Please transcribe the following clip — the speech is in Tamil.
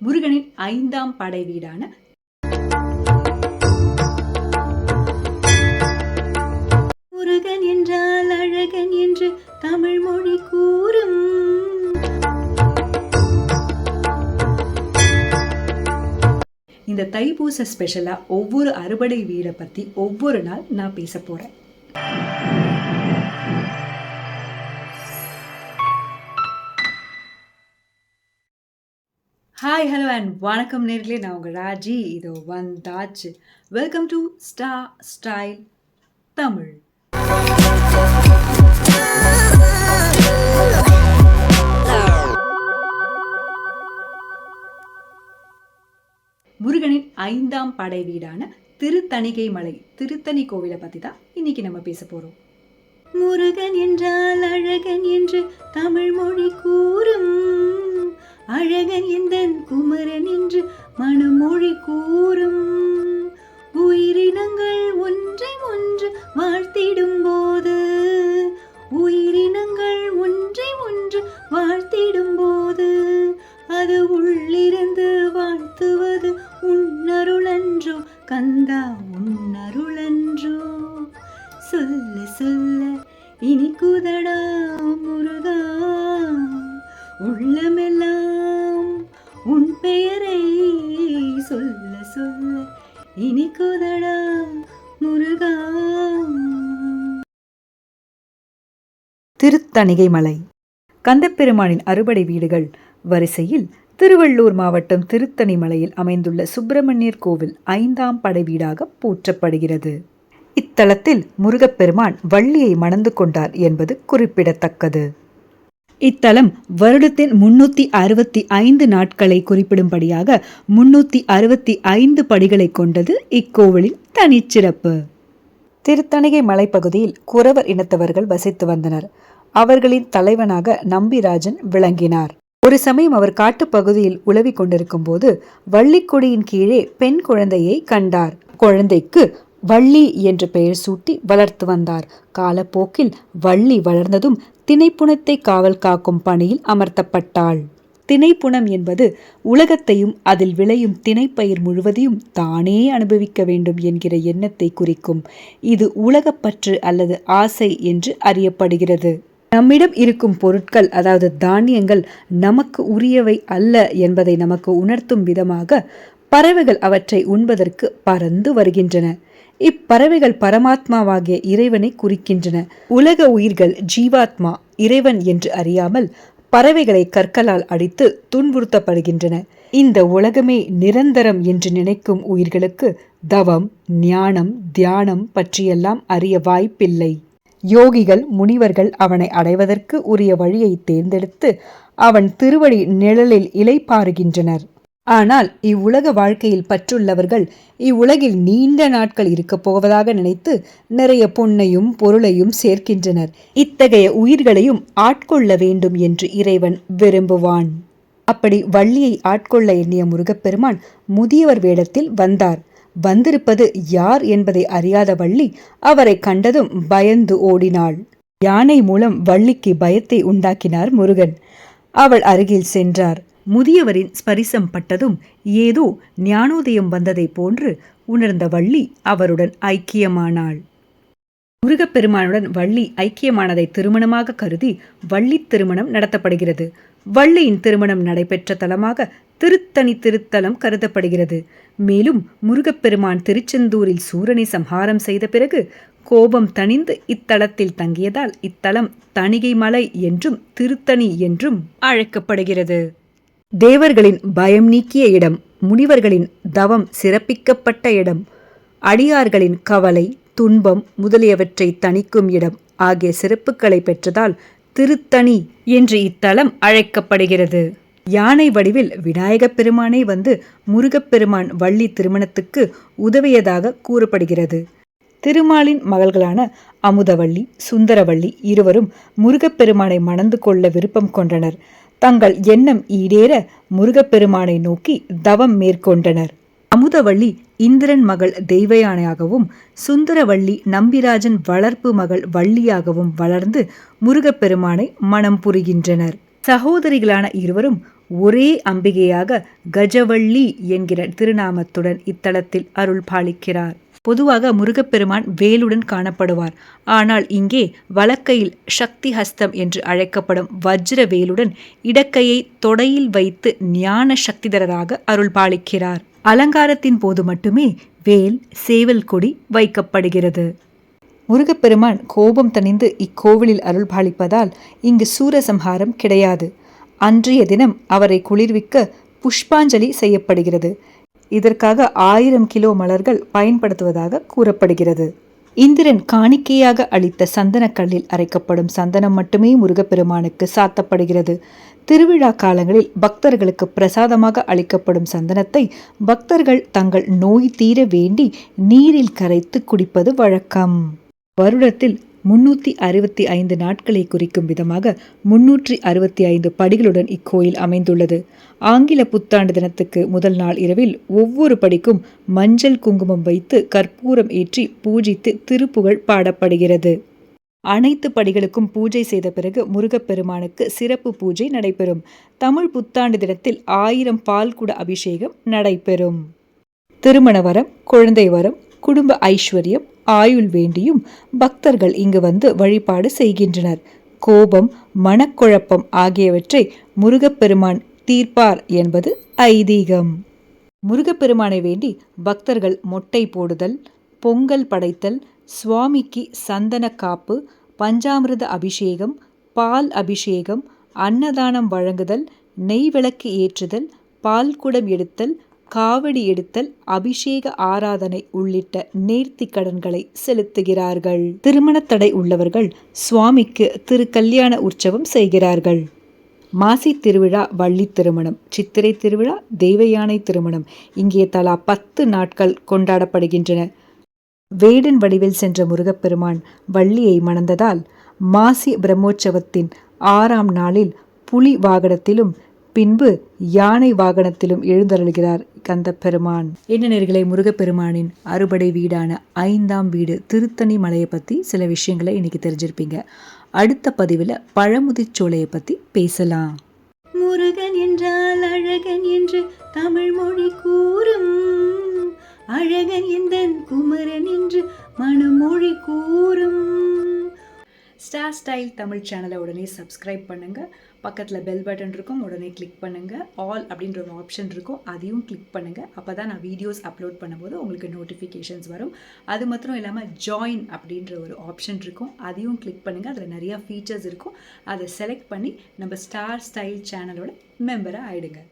முருகனின் ஐந்தாம் படை வீடான முருகன் என்றால் அழகன் என்று தமிழ் மொழி கூறும். இந்த தைப்பூச ஸ்பெஷலாக ஒவ்வொரு அறுபடை வீடை பற்றி ஒவ்வொரு நாள் நான் பேச போகிறேன் ஹாய் ஹலோ அண்ட் வணக்கம் நேர்களே. நான் உங்கள் ராஜி. இதோ வந்தாச்சு. வெல்கம் டு ஸ்டா ஸ்டைல் தமிழ் முருகனின் ஐந்தாம் படை வீடான திருத்தணிகை மலை திருத்தணி கோவிலை பற்றி தான் இன்னைக்கு நம்ம பேச போகிறோம் முருகன் என்றால் அழகன் என்று தமிழ் மொழி கூறும். அழகன் எந்தன் குமரன் என்று மனமொழி கூறும். உயிரினங்கள் ஒன்றை ஒன்று வாழ்த்திடும் போது உயிரினங்கள் ஒன்றை ஒன்று வாழ்த்திடும் போது அது உள்ளிருந்து வாழ்த்துவது உன்னருளன்றோ கந்தா உன்னருளன்றோ. சொல்ல சொல்ல குதடா முருகா. உள்ளமெல்லாம் உன் பெயரை சொல்ல சொல்ல இனிக்குதடா முருகா. திருத்தணிகை மலை. கந்தப்பெருமானின் அறுபடை வீடுகள் வரிசையில் திருவள்ளூர் மாவட்டம் திருத்தணி மலையில் அமைந்துள்ள சுப்பிரமணியர் கோவில் ஐந்தாம் படை வீடாக போற்றப்படுகிறது. இத்தலத்தில் முருகப்பெருமான் வள்ளியை மணந்து கொண்டார் என்பது குறிப்பிடத்தக்கது. இத்தலம் வருடத்தின் முன்னூத்தி அறுபத்தி ஐந்து நாட்களை குறிப்பிடும்படியாக முன்னூத்தி அறுபத்தி ஐந்து படிகளை கொண்டது இக்கோவிலின் தனிச்சிறப்பு. திருத்தணிகை மலைப்பகுதியில் குறவர் இனத்தவர்கள் வசித்து வந்தனர். அவர்களின் தலைவனாக நம்பிராஜன் விளங்கினார். ஒரு சமயம் அவர் காட்டுப்பகுதியில் உலவிக் கொண்டிருக்கும் போது வள்ளிக்கொடியின் கீழே பெண் குழந்தையை கண்டார். குழந்தைக்கு வள்ளி என்று பெயர் சூட்டி வளர்த்து வந்தார். காலப்போக்கில் வள்ளி வளர்ந்ததும் திணைப்புணத்தை காவல் காக்கும் பணியில் அமர்த்தப்பட்டாள். திணைப்புணம் என்பது உலகத்தையும் அதில் விளையும் திணைப்பயிர் முழுவதையும் தானே அனுபவிக்க வேண்டும் என்கிற எண்ணத்தை குறிக்கும். இது உலகப்பற்று அல்லது ஆசை என்று அறியப்படுகிறது. நம்மிடம் இருக்கும் பொருட்கள் அதாவது தானியங்கள் நமக்கு உரியவை அல்ல என்பதை நமக்கு உணர்த்தும் விதமாக பறவைகள் அவற்றை உண்பதற்கு பறந்து வருகின்றன. இப்பறவைகள் பரமாத்மாவாகிய இறைவனை குறிக்கின்றன. உலக உயிர்கள் ஜீவாத்மா இறைவன் என்று அறியாமல் பறவைகளை கற்களால் அடித்து துன்புறுத்தப்படுகின்றன. இந்த உலகமே நிரந்தரம் என்று நினைக்கும் உயிர்களுக்கு தவம் ஞானம் தியானம் பற்றியெல்லாம் அறிய வாய்ப்பில்லை. யோகிகள் முனிவர்கள் அவனை அடைவதற்கு உரிய வழியை தேர்ந்தெடுத்து அவன் திருவடி நிழலில் இலை பாருகின்றனர் ஆனால் இவ்வுலக வாழ்க்கையில் பற்றுள்ளவர்கள் இவ்வுலகில் நீண்ட நாட்கள் இருக்கப் போவதாக நினைத்து நிறைய பொன்னையும் பொருளையும் சேர்க்கின்றனர். இத்தகைய உயிர்களையும் ஆட்கொள்ள வேண்டும் என்று இறைவன் விரும்புவான். அப்படி வள்ளியை ஆட்கொள்ள எண்ணிய முருகப்பெருமான் முதியவர் வேடத்தில் வந்தார். வந்திருப்பது யார் என்பதை அறியாத வள்ளி அவரை கண்டதும் பயந்து ஓடினாள். யானை மூலம் வள்ளிக்கு பயத்தை உண்டாக்கினார் முருகன். அவள் அருகில் சென்றார். முதியவரின் ஸ்பரிசம் பட்டதும் ஏதோ ஞானோதயம் வந்ததைப் போன்று உணர்ந்த வள்ளி அவருடன் ஐக்கியமானாள். முருகப்பெருமானுடன் வள்ளி ஐக்கியமானதை திருமணமாக கருதி வள்ளி திருமணம் நடத்தப்படுகிறது. வள்ளியின் திருமணம் நடைபெற்ற தலமாக திருத்தணி திருத்தலம் கருதப்படுகிறது. மேலும் முருகப்பெருமான் திருச்செந்தூரில் சூரனை சம்ஹாரம் செய்த பிறகு கோபம் தணிந்து இத்தலத்தில் தங்கியதால் இத்தலம் தணிகை மலை என்றும் திருத்தணி என்றும் அழைக்கப்படுகிறது. தேவர்களின் பயம் நீக்கிய இடம் முனிவர்களின் தவம் சிறப்பிக்கப்பட்ட இடம் அடியார்களின் கவலை துன்பம் முதலியவற்றை தணிக்கும் இடம் ஆகிய சிறப்புகளை பெற்றதால் திருத்தணி என்று இத்தலம் அழைக்கப்படுகிறது. யானை வடிவில் விநாயகப் பெருமானை வந்து முருகப்பெருமான் வள்ளி திருமணத்துக்கு உதவியதாக கூறப்படுகிறது. திருமாலின் மகள்களான அமுதவள்ளி சுந்தரவள்ளி இருவரும் முருகப்பெருமானை மணந்து கொள்ள விருப்பம் கொண்டனர். தங்கள் எண்ணம் ஈடேற முருகப்பெருமானை நோக்கி தவம் மேற்கொண்டனர். அமுதவள்ளி இந்திரன் மகள் தெய்வயானையாகவும் சுந்தரவள்ளி நம்பிராஜன் வளர்ப்பு மகள் வள்ளியாகவும் வளர்ந்து முருகப்பெருமானை மனம் புரிகின்றனர். சகோதரிகளான இருவரும் ஒரே அம்பிகையாக கஜவள்ளி என்கிற திருநாமத்துடன் இத்தலத்தில் அருள் பாலிக்கிறார். பொதுவாக முருகப்பெருமான் வேலுடன் காணப்படுவார். ஆனால் இங்கே வலக்கையில் சக்தி ஹஸ்தம் என்று அழைக்கப்படும் வஜ்ர வேலுடன் இடக்கையை தொடையில் வைத்து ஞான சக்திதரராக அருள் பாலிக்கிறார் அலங்காரத்தின் போது மட்டுமே வேல் சேவல் கொடி வைக்கப்படுகிறது. முருகப்பெருமான் கோபம் தணிந்து இக்கோவிலில் அருள் பாலிப்பதால் இங்கு சூரசம்ஹாரம் கிடையாது. அன்றைய தினம் அவரை குளிர்விக்க புஷ்பாஞ்சலி செய்யப்படுகிறது. இதற்காக ஆயிரம் கிலோ மலர்கள் பயன்படுத்துவதாக கூறப்படுகிறது. இந்திரன் காணிக்கையாக அளித்த சந்தனக்கல்லில் அரைக்கப்படும் சந்தனம் மட்டுமே முருகப்பெருமானுக்கு சாத்தப்படுகிறது. திருவிழா காலங்களில் பக்தர்களுக்கு பிரசாதமாக அளிக்கப்படும் சந்தனத்தை பக்தர்கள் தங்கள் நோய் தீர வேண்டி நீரில் கரைத்து குடிப்பது வழக்கம். வருடத்தில் முன்னூற்றி அறுபத்தி ஐந்து நாட்களை குறிக்கும் விதமாக முன்னூற்றி அறுபத்தி ஐந்து படிகளுடன் இக்கோயில் அமைந்துள்ளது. ஆங்கில புத்தாண்டு தினத்துக்கு முதல் நாள் இரவில் ஒவ்வொரு படிக்கும் மஞ்சள் குங்குமம் வைத்து கற்பூரம் ஏற்றி பூஜித்து திருப்புகழ் பாடப்படுகிறது. அனைத்து படிகளுக்கும் பூஜை செய்த பிறகு முருகப்பெருமானுக்கு சிறப்பு பூஜை நடைபெறும். தமிழ் புத்தாண்டு தினத்தில் ஆயிரம் பால்குட அபிஷேகம் நடைபெறும். திருமண வரம் குழந்தை வரம் குடும்ப ஐஸ்வர்யம் ஆயுள் வேண்டியும் பக்தர்கள் இங்கு வந்து வழிபாடு செய்கின்றனர். கோபம் மனக்குழப்பம் ஆகியவற்றை முருகப்பெருமான் தீர்ப்பார் என்பது ஐதீகம். முருகப்பெருமானை வேண்டி பக்தர்கள் மொட்டை போடுதல் பொங்கல் படைத்தல் சுவாமிக்கு சந்தன காப்பு பஞ்சாமிரத அபிஷேகம் பால் அபிஷேகம் அன்னதானம் வழங்குதல் நெய் விளக்கு ஏற்றுதல் பால் குடம் எடுத்தல் காவடி எடுத்தல் அபிஷேக ஆராதனை உள்ளிட்ட நேர்த்தி கடன்களை செலுத்துகிறார்கள். திருமணத்தடை தடை உள்ளவர்கள் சுவாமிக்கு திருக்கல்யாண உற்சவம் செய்கிறார்கள். மாசி திருவிழா வள்ளி திருமணம் சித்திரை திருவிழா தெய்வயானை திருமணம் இங்கே தலா பத்து நாட்கள் கொண்டாடப்படுகின்றன. வேடன் வடிவில் சென்ற முருகப்பெருமான் வள்ளியை மணந்ததால் மாசி பிரம்மோற்சவத்தின் ஆறாம் நாளில் புலி வாகனத்திலும் பின்பு யானை வாகனத்திலும் எழுந்தருள்கிறார் கந்த பெருமான் என்ன நேர்களை முருகப்பெருமானின் அறுபடை வீடான ஐந்தாம் வீடு திருத்தணி மலையை பற்றி சில விஷயங்களை இன்னைக்கு தெரிஞ்சிருப்பீங்க. அடுத்த பதிவில் பழமுதிர்ச்சோலையை பற்றி பேசலாம். முருகன் என்றால் அழகன் என்று தமிழ் மொழி கூறும். அழகன் எந்தன் குமரன் என்று மனமொழி கூறும். ஸ்டார் ஸ்டைல் தமிழ் சேனலை உடனே சப்ஸ்கிரைப் பண்ணுங்கள் பக்கத்தில் பெல் பட்டன் இருக்கும் உடனே கிளிக் பண்ணுங்கள் ஆல் அப்படின்ற ஒரு ஆப்ஷன் இருக்கும் அதையும் கிளிக் பண்ணுங்கள் அப்போ தான் நான் வீடியோஸ் அப்லோட் பண்ணும்போது உங்களுக்கு நோட்டிஃபிகேஷன்ஸ் வரும். அது மாத்திரம் இல்லாமல் ஜாயின் அப்படின்ற ஒரு ஆப்ஷன் இருக்கும் அதையும் கிளிக் பண்ணுங்கள் அதில் நிறையா ஃபீச்சர்ஸ் இருக்கும். அதை செலக்ட் பண்ணி நம்ம ஸ்டார் ஸ்டைல் சேனலோட மெம்பராக ஆகிடுங்க